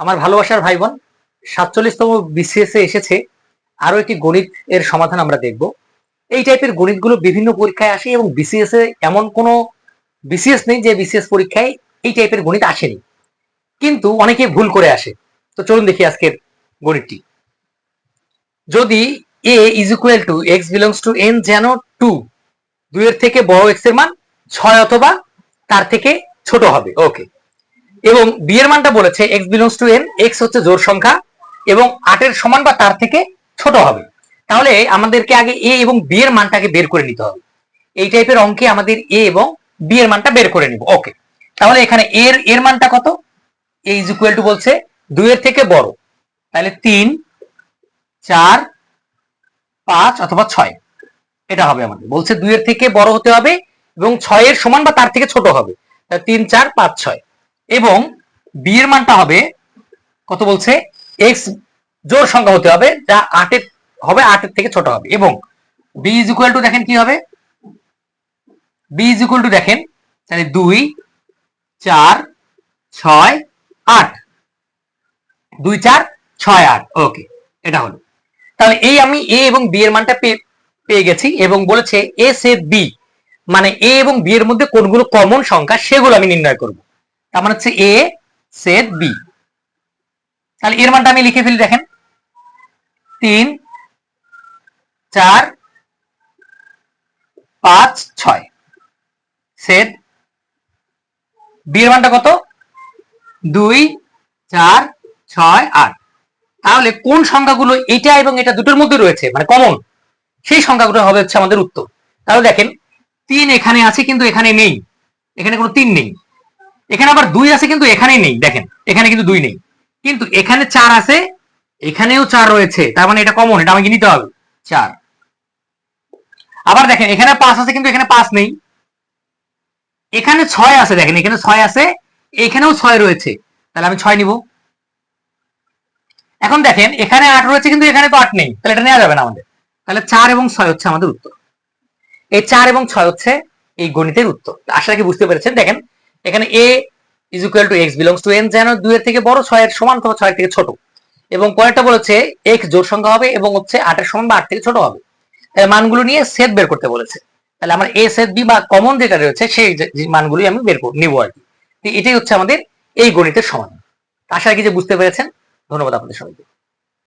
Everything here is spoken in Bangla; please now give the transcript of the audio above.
আমার ভালোবাসার ভাই বোন সাতচল্লিশতম বিসিএস এ এসেছে। আরও একটি গণিত এর সমাধান আমরা দেখব। এই টাইপের গণিতগুলো বিভিন্ন পরীক্ষায় আসে এবং বিসিএস এ এমন কোনো বিসিএস নেই যে বিসিএস পরীক্ষায় এই টাইপের গণিত আসেনি। কিন্তু অনেকে ভুল করে আসে। তো চলুন দেখি আজকের গণিতটি। যদি A is equal to x belongs to N যেন টু দুইয়ের থেকে বড় এক্সের মান ছয় অথবা তার থেকে ছোট হবে। ওকে এবং বি এর মানটা বলেছে x belongs to N x হচ্ছে জোর সংখ্যা এবং আটের সমান বা তার থেকে ছোট হবে। তাহলে আমাদেরকে আগে এ এবং বি এর মানটাকে বের করে নিতে হবে। এই টাইপের অঙ্কে আমাদের এ এবং বি এর মানটা বের করে নিব। ওকে তাহলে এখানে এর এর মানটা কত? এ ইজ ইকুয়াল টু বলছে দুইয়ের থেকে বড়। তাহলে তিন, চার, পাঁচ অথবা ছয়, এটা হবে আমাদের। বলছে দুইয়ের থেকে বড় হতে হবে এবং ছয়ের সমান বা তার থেকে ছোট হবে। তিন, চার, পাঁচ, ছয়। এবং বি এর মানটা হবে, কত বলছে? এক্স জোর সংখ্যা হতে হবে, যা আটের হবে আটের থেকে ছোট হবে। এবং বি ইজ ইকুয়াল টু দেখেন কি হবে? বি ইজ ইকুয়াল টু দেখেন, তাহলে দুই, চার, ছয়, আট। দুই, চার, ছয়, আট। ওকে এটা হলো। তাহলে এই আমি এ এবং বি এর মানটা পেয়ে গেছি এবং বলেছে এ সেট বি মানে এ এবং বি এর মধ্যে কোনগুলো কমন সংখ্যা সেগুলো আমি নির্ণয় করব। তার মানে হচ্ছে এ সেট বি তাহলে এর মানটা আমি লিখে ফেলি, দেখেন। তিন, চার, পাঁচ, ছয়। সেট বি এর মানটা কত? দুই, চার, ছয়, আট। তাহলে কোন সংখ্যাগুলো এটা এবং এটা দুটোর মধ্যে রয়েছে মানে কমন সেই সংখ্যাগুলো হবে হচ্ছে আমাদের উত্তর। তাহলে দেখেন, তিন এখানে আছে কিন্তু এখানে নেই। এখানে কোনো তিন নেই। এখানে আবার দুই আছে কিন্তু এখানে নেই, দেখেন, এখানে কিন্তু দুই নেই। কিন্তু এখানে চার আছে, এখানেও চার রয়েছে, তার মানে এটা কমন এটা আমাকে নিতে হবে, চার। আবার দেখেন, এখানে পাঁচ আছে কিন্তু এখানে পাঁচ নেই। এখানে ছয় আছে, দেখেন, এখানে ছয় আছে, এখানেও ছয় রয়েছে। তাহলে আমি ছয় নিব। এখন দেখেন, এখানে আট রয়েছে কিন্তু এখানে তো আট নেই, তাহলে এটা নেওয়া যাবে না আমাদের। তাহলে চার এবং ছয় হচ্ছে আমাদের উত্তর। এই চার এবং ছয় হচ্ছে এই গণিতের উত্তর। আশা রাখি বুঝতে পেরেছেন। দেখেন এখানে A is equal to x belongs to N যেন দুইয়ের থেকে বড়, ছয়ের সমান অথবা ছয়ের থেকে ছোট। এবং পরেরটা বলেছে এক্স জোর সংখ্যা হবে এবং হচ্ছে আটের সমান বা আট থেকে ছোট হবে। তাহলে মানগুলো নিয়ে সেট বের করতে বলেছে। তাহলে আমার এ সেট বি বা কমন যেটা রয়েছে সেই মানগুলি আমি বের নিব আর কি। এটাই হচ্ছে আমাদের এই গণিতের সমাধান। আশা রাখি যে বুঝতে পেরেছেন। ধন্যবাদ আপনাদের সবাইকে।